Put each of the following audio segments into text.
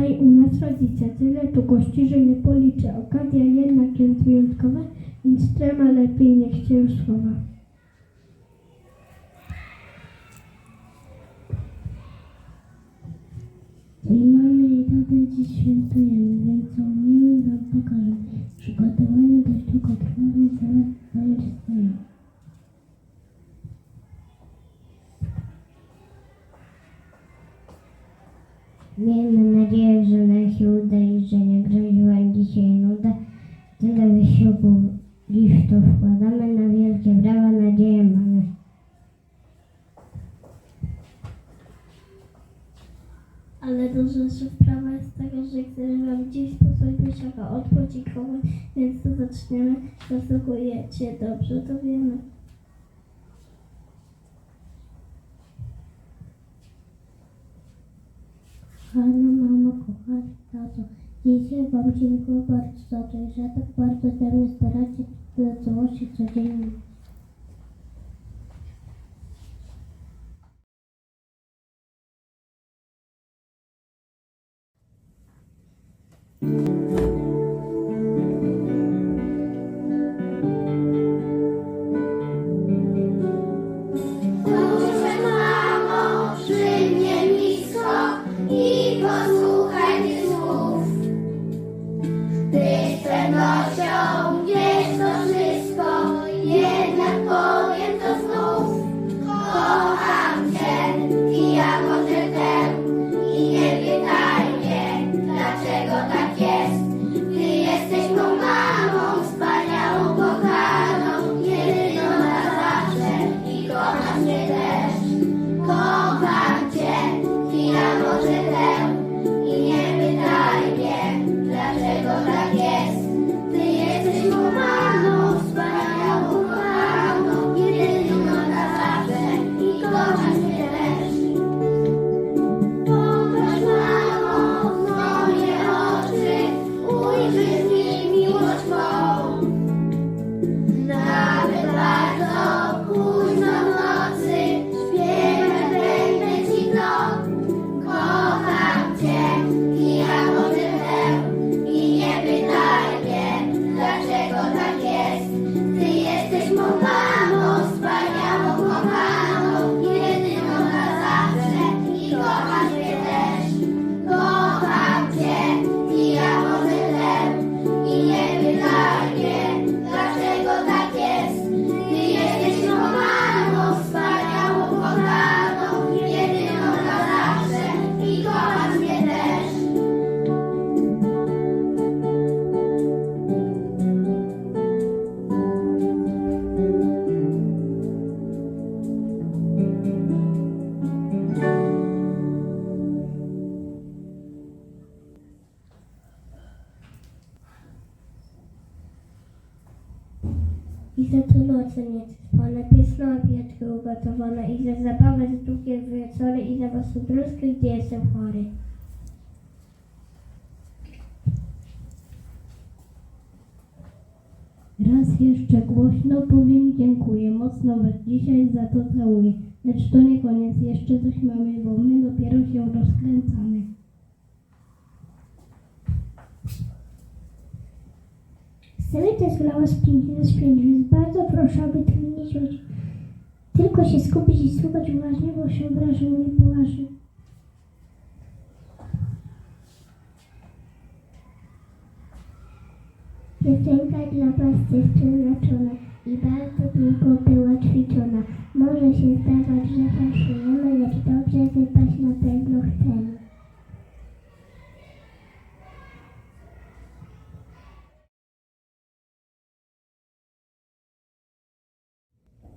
dzisiaj u nas rodzice. Tyle tu gości, że nie policzę. Okazja jednak jest wyjątkowa, więc trema lepiej niech się już schowa. Czyli mamy i tatę dziś świętujemy, więc co umiemy wam pokażemy. Przygotowanie dość długo trwa, więc zaraz zająć Miejmy nadzieję, że nam się uda i że nie groziła dzisiaj nuda. Tyle wysiłku to wkładamy na wielkie brawa, nadzieję mamy. Ale duża sprawa jest taka, że chcemy wam dziś posłać wysiłka od więc to zaczniemy. Zasługujecie, dobrze to wiemy. Kochana mamo, kochany tato, dzisiaj Wam dziękuję bardzo za to, że tak bardzo dla mnie staracie dla całości codziennie. i za waszą bluzkę, gdzie jestem chory. Raz jeszcze głośno powiem dziękuję, mocno was dzisiaj za to całuję. Lecz to nie koniec, jeszcze coś mamy, bo my dopiero się rozkręcamy. Chcemy też dla was pięknie zaśpiewać, więc bardzo proszę, aby ten miesiąc tylko się skupić i słuchać uważnie, bo się obrażył i poważył. Dziewczynka dla was dziewczyna czona i bardzo długo była ćwiczona. Może się zdawać, że fałszujemy, lecz dobrze wypaść na pewno chcemy.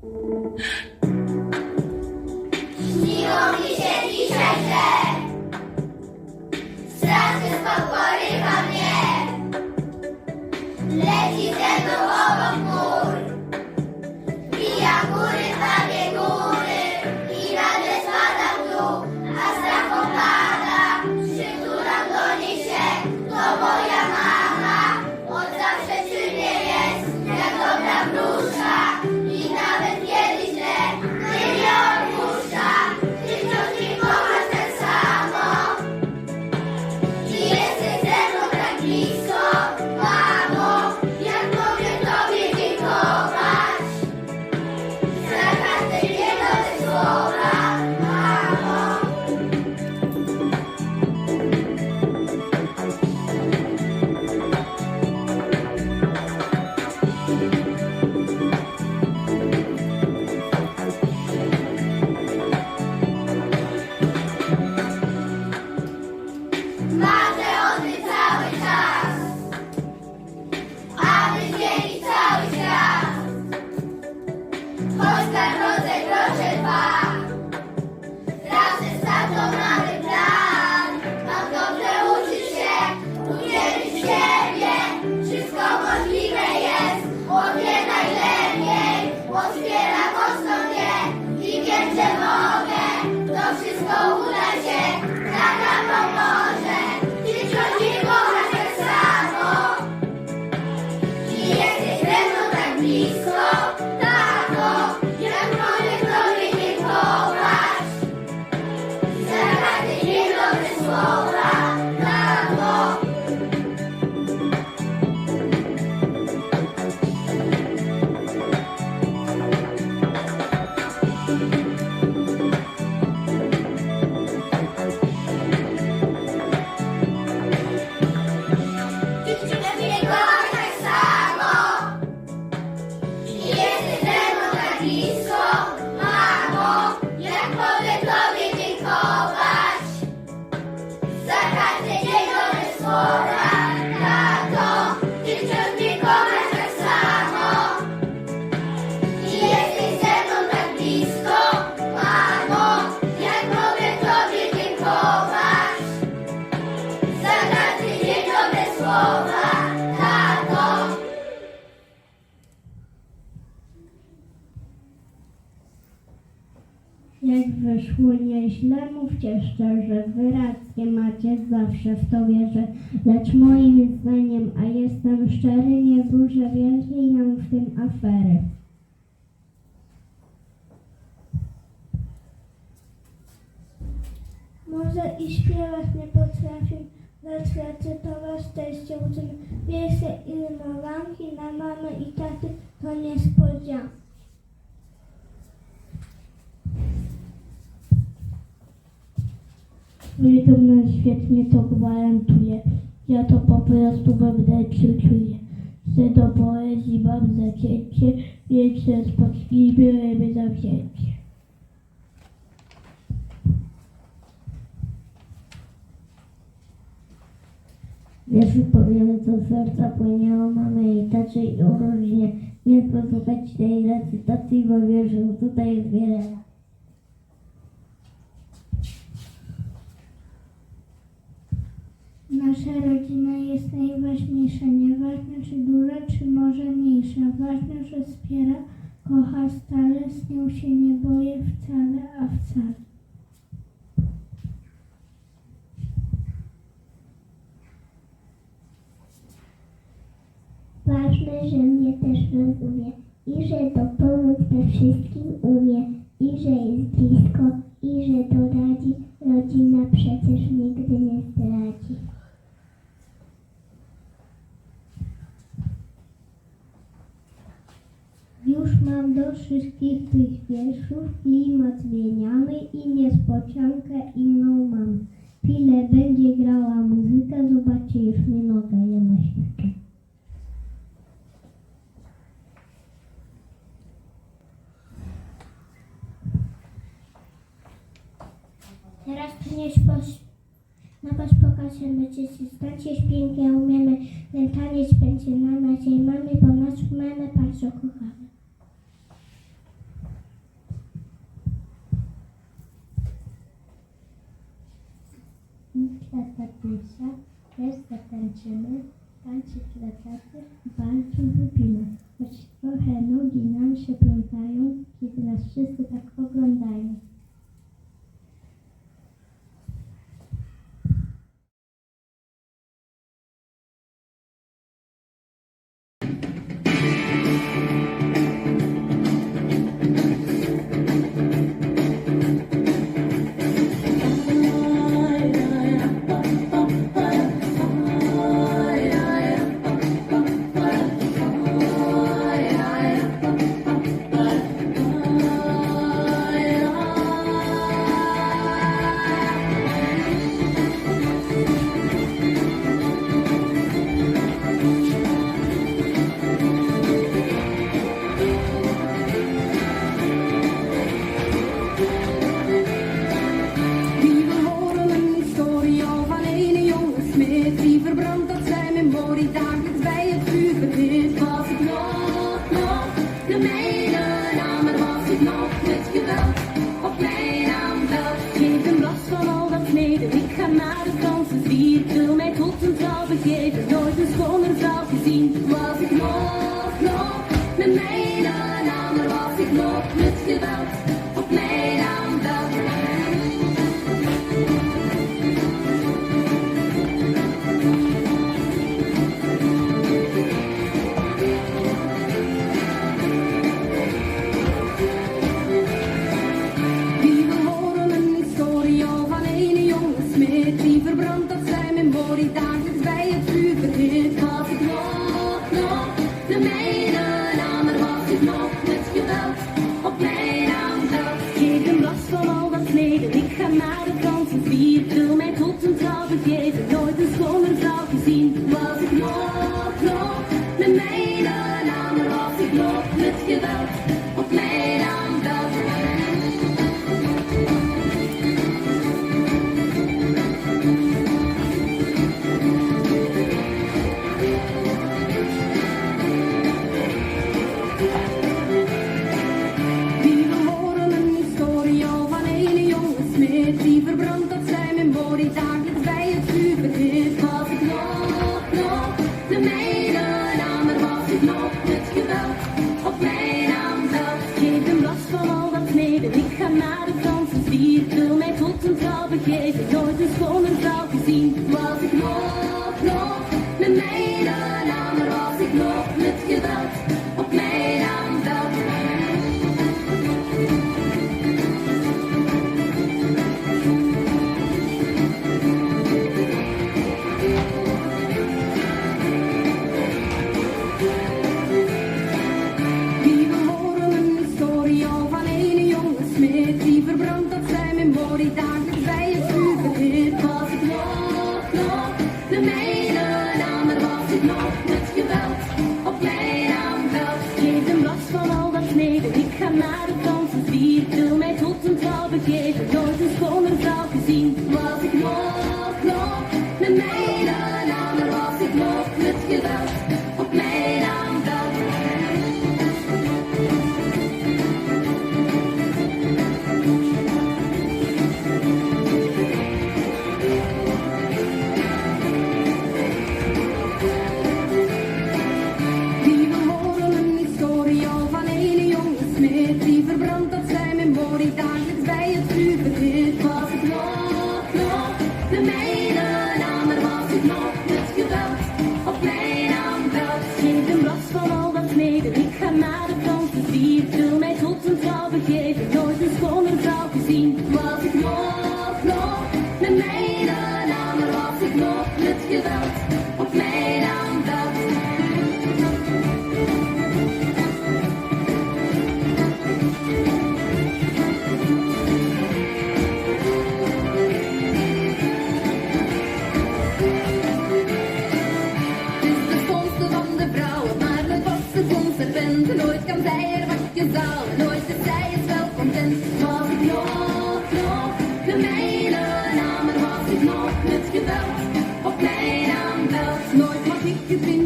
thank you Mm-hmm. Christ Wow. Nieźle, mówcie szczerze, wy rację macie, zawsze w to wierzę. Lecz moim zdaniem, a jestem szczery, nie wróżę wielkiej nam w tym afery. Może i śpiewać nie potrafię, lecz recytować teście uczymy. Wiersze i rymowanki na mamy i taty to niespodzianka. Na świetnie, to gwarantuję. Ja to po prostu we wnętrzu czuję. Chcę do poezji mam zacięcie, więc rozpocznijmy ryby zawzięcie. Wierszu powiemy, co serca płynęło mamy i tacy i o rodzinie. Nie posłuchać tej recytacji, bo wierzę, tutaj jest wiele. Nasza rodzina jest najważniejsza, nieważne czy duża, czy może mniejsza. Ważne, że wspiera, kocha stale, z nią się nie boję wcale, a wcale. Ważne, że mnie też rozumie i że dopomóc we wszystkim wierszów, klimat zmieniamy i niespodziankę inną mam. Chwilę będzie grała muzyka, zobaczcie już mnie noga je na świeczę. Teraz przynieś poś... Na was pokażemy, czy się znacie, pięknie umiemy. Ten taniec będzie na naszej mamy, bo nas mamę bardzo kochamy. Pysia, też zatańczymy, tańczyć dla taty bardzo lubimy. Choć trochę nogi nam się plątają, kiedy nas wszyscy tak oglądają.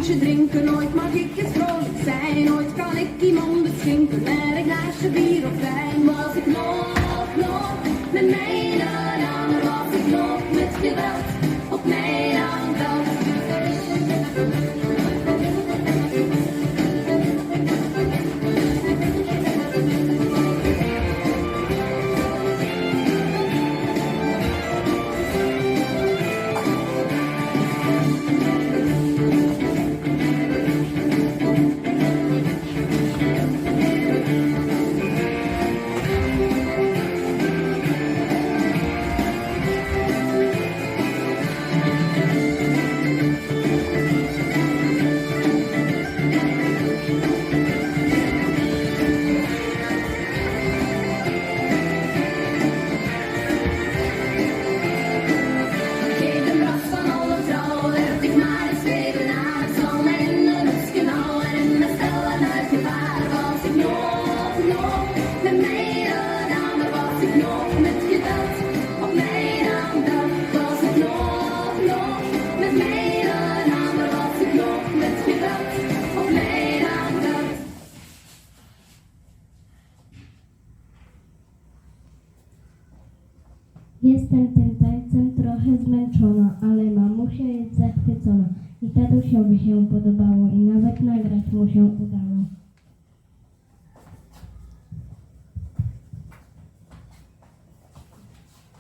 glaasje drinken, nooit mag ik het vrolijk zijn. Nooit kan ik iemand beschinken met een glaasje bier of wijn.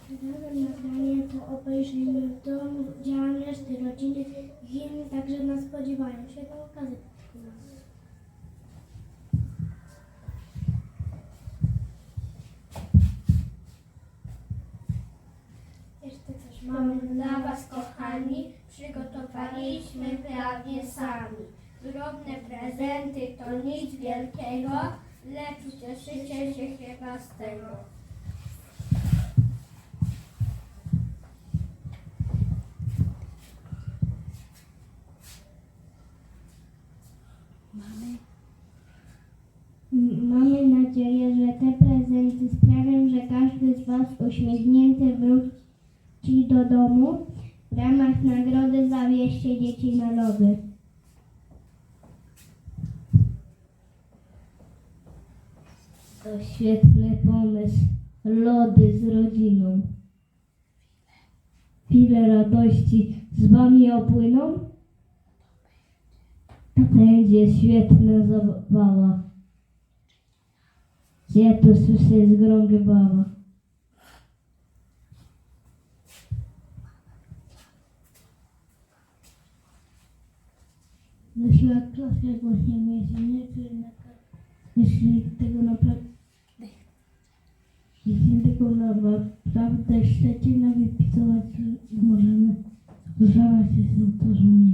Ciekawym nadaniem to obejrzyjmy w domu działalność rodziny i innych, także nas spodziewają się na okazję. Jeszcze coś mamy dla Was, kochani, przygotowaliśmy prawie sami. Drobne prezenty to nic wielkiego, lecz cieszycie się chyba z tego. że te prezenty sprawią, że każdy z Was uśmiechnięty wróci do domu. W ramach nagrody zawieźcie dzieci na lody. To świetny pomysł. Lody z rodziną. Chwile radości z Wami opłyną? To będzie świetna zabawa. Я просто все изгрогивала. Naszła klaska właśnie mieliśmy nie? Tak. Jeśli tego naprawdę jeśli tego naprawdę Szczecina wypisować możemy, zdawać się z autorzem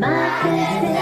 My